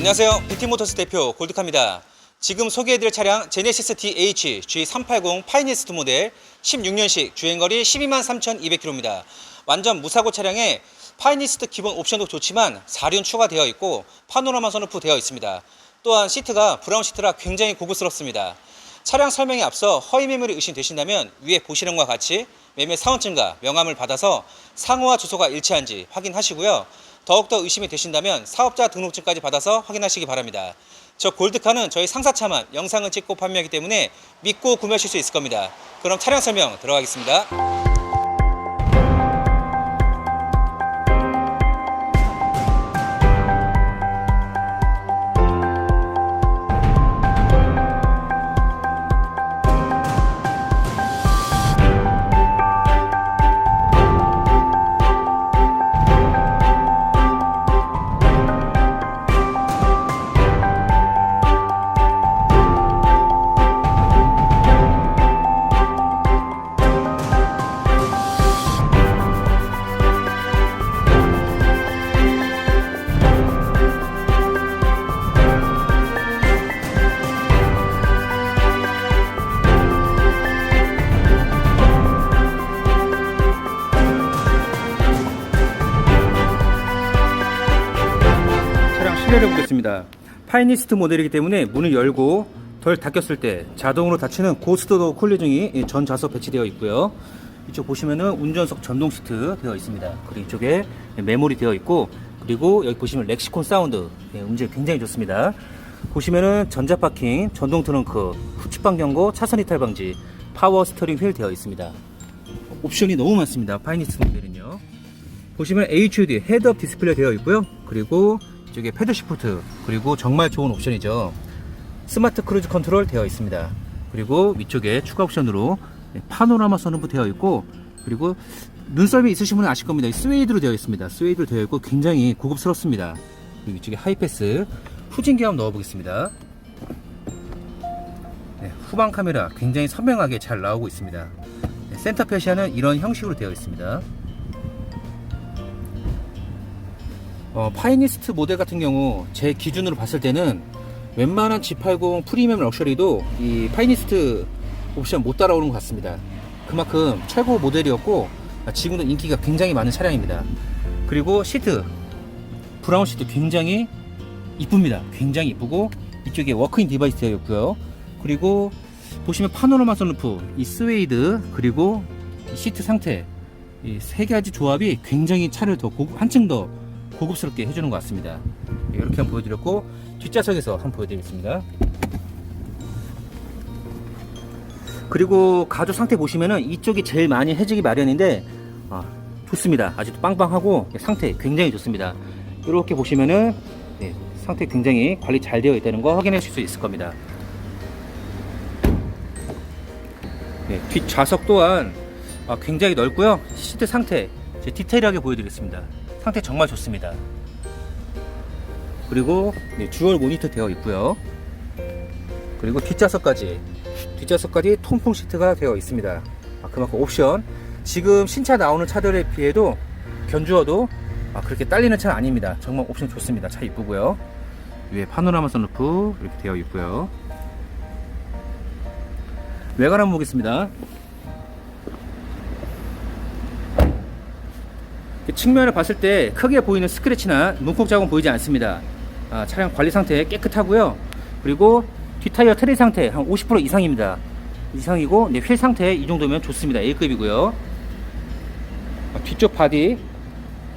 안녕하세요. 뷰티모터스 대표 골드카입니다. 지금 소개해드릴 차량 제네시스 DH G380 파이니스트 모델 16년식 주행거리 12만 3,200km입니다. 완전 무사고 차량에 파이니스트 기본 옵션도 좋지만 4륜 추가되어 있고 파노라마 선루프 되어 있습니다. 또한 시트가 브라운 시트라 굉장히 고급스럽습니다. 차량 설명에 앞서 허위 매물이 의심되신다면 위에 보시는 것과 같이 매매 사원증과 명함을 받아서 상호와 주소가 일치한지 확인하시고요. 더욱더 의심이 되신다면 사업자 등록증까지 받아서 확인하시기 바랍니다. 저 골드카는 저희 상사차만 영상을 찍고 판매하기 때문에 믿고 구매하실 수 있을 겁니다. 그럼 차량 설명 들어가겠습니다. 실내를 보겠습니다. 파이니스트 모델이기 때문에 문을 열고 덜 닫혔을 때 자동으로 닫히는 고스트도 콜리중이 전 좌석 배치되어 있고요. 이쪽 보시면은 운전석 전동 시트 되어 있습니다. 그리고 이쪽에 메모리 되어 있고 그리고 여기 보시면 렉시콘 사운드 예, 음질 굉장히 좋습니다. 보시면은 전자 파킹, 전동 트렁크, 후측방 경고, 차선 이탈 방지, 파워 스터링 휠 되어 있습니다. 옵션이 너무 많습니다. 파이니스트 모델은요. 보시면 HUD 헤드업 디스플레이 되어 있고요. 그리고 이쪽에 패드 시프트 그리고 정말 좋은 옵션이죠. 스마트 크루즈 컨트롤 되어 있습니다. 그리고 위쪽에 추가 옵션으로 파노라마 선루프 되어 있고 그리고 눈썰미 있으신 분은 아실 겁니다. 이 스웨이드로 되어 있습니다. 스웨이드로 되어 있고 굉장히 고급스럽습니다. 그리고 이쪽에 하이패스 후진기 한번 넣어 보겠습니다. 네, 후방 카메라 굉장히 선명하게 잘 나오고 있습니다. 네, 센터 페시아는 이런 형식으로 되어 있습니다. 어, 파이니스트 모델 같은 경우 제 기준으로 봤을 때는 웬만한 G80 프리미엄 럭셔리도 이 파이니스트 옵션 못 따라오는 것 같습니다. 그만큼 최고 모델이었고 아, 지금도 인기가 굉장히 많은 차량입니다. 그리고 시트 브라운 시트 굉장히 이쁩니다. 굉장히 이쁘고 이쪽에 워크인 디바이스 되어 있고요. 그리고 보시면 파노라마 선루프, 이 스웨이드 그리고 이 시트 상태 이 세 가지 조합이 굉장히 차를 더 고급, 한층 더 고급스럽게 해주는 것 같습니다. 예, 이렇게 한번 보여드렸고 뒷좌석에서 한번 보여드리겠습니다. 그리고 가죽 상태 보시면은 이쪽이 제일 많이 해지기 마련인데 아, 좋습니다. 아직도 빵빵하고 상태 굉장히 좋습니다. 이렇게 보시면은 네, 상태 굉장히 관리 잘 되어 있다는 거 확인하실 수 있을 겁니다. 네, 뒷 좌석 또한 아, 굉장히 넓고요. 시트 상태 제 디테일하게 보여드리겠습니다. 상태 정말 좋습니다. 그리고 네, 주얼 모니터 되어 있고요. 그리고 뒷좌석까지 뒷좌석까지 통풍 시트가 되어 있습니다. 아, 그만큼 옵션 지금 신차 나오는 차들에 비해도 견주어도 아, 그렇게 딸리는 차는 아닙니다. 정말 옵션 좋습니다. 차 이쁘고요. 위에 파노라마 선루프 이렇게 되어 있고요. 외관 한번 보겠습니다. 측면을 봤을 때 크게 보이는 스크래치나 문콕 자국 보이지 않습니다. 아, 차량 관리 상태 깨끗하고요. 그리고 뒷타이어 트리 상태 한 50% 이상입니다. 이상이고 네, 휠 상태 이 정도면 좋습니다. A급이고요. 아, 뒤쪽 바디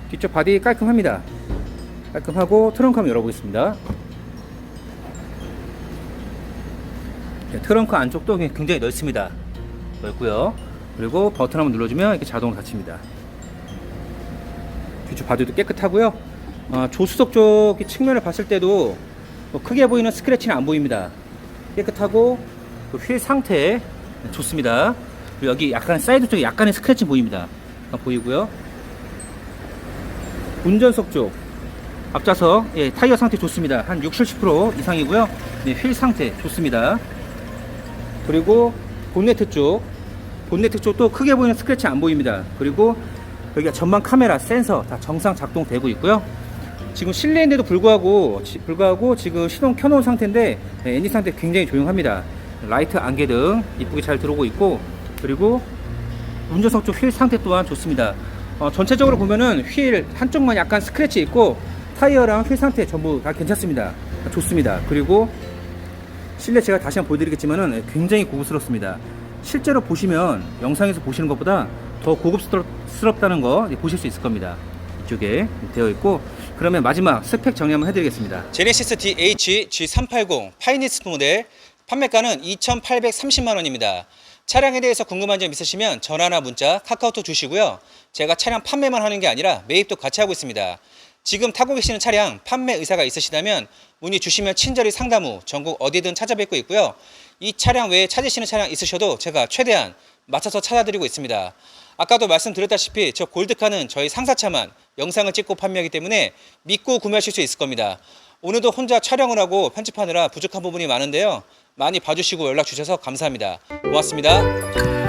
뒤쪽 바디 깔끔합니다. 깔끔하고 트렁크 한번 열어보겠습니다. 네, 트렁크 안쪽도 굉장히 넓습니다. 넓고요. 그리고 버튼 한번 눌러주면 이렇게 자동으로 닫힙니다. 뒤쪽 바디도 깨끗하고요. 어, 조수석 쪽 측면을 봤을 때도 뭐 크게 보이는 스크래치는 안 보입니다. 깨끗하고 그휠 상태 좋습니다. 그리고 여기 약간 사이드 쪽에 약간의 스크래치 보입니다. 약간 보이고요. 운전석 쪽 앞좌석 예, 타이어 상태 좋습니다. 한 60, 70% 이상이고요. 네, 휠 상태 좋습니다. 그리고 본네트 쪽 본네트 쪽도 크게 보이는 스크래치 안 보입니다. 그리고 여기가 전방 카메라 센서 다 정상 작동되고 있고요. 지금 실내인데도 불구하고 지- 불구하고 지금 시동 켜놓은 상태인데 네, 엔진 상태 굉장히 조용합니다. 라이트 안개등 이쁘게 잘 들어오고 있고 그리고 운전석 쪽 휠 상태 또한 좋습니다. 어, 전체적으로 보면은 휠 한쪽만 약간 스크래치 있고 타이어랑 휠 상태 전부 다 괜찮습니다. 좋습니다. 그리고 실내 제가 다시 한번 보여드리겠지만은 굉장히 고급스럽습니다. 실제로 보시면 영상에서 보시는 것보다 더 고급스럽다는 거 보실 수 있을 겁니다. 이쪽에 되어 있고 그러면 마지막 스펙 정리 한번 해드리겠습니다. 제네시스 DH G380 파이니스트 모델 판매가는 2,830만 원입니다. 차량에 대해서 궁금한 점 있으시면 전화나 문자, 카카오톡 주시고요. 제가 차량 판매만 하는 게 아니라 매입도 같이 하고 있습니다. 지금 타고 계시는 차량 판매 의사가 있으시다면 문의 주시면 친절히 상담 후 전국 어디든 찾아뵙고 있고요. 이 차량 외에 찾으시는 차량 있으셔도 제가 최대한 맞춰서 찾아드리고 있습니다. 아까도 말씀드렸다시피 저 골드카는 저희 상사차만 영상을 찍고 판매하기 때문에 믿고 구매하실 수 있을 겁니다. 오늘도 혼자 촬영을 하고 편집하느라 부족한 부분이 많은데요. 많이 봐주시고 연락 주셔서 감사합니다. 고맙습니다.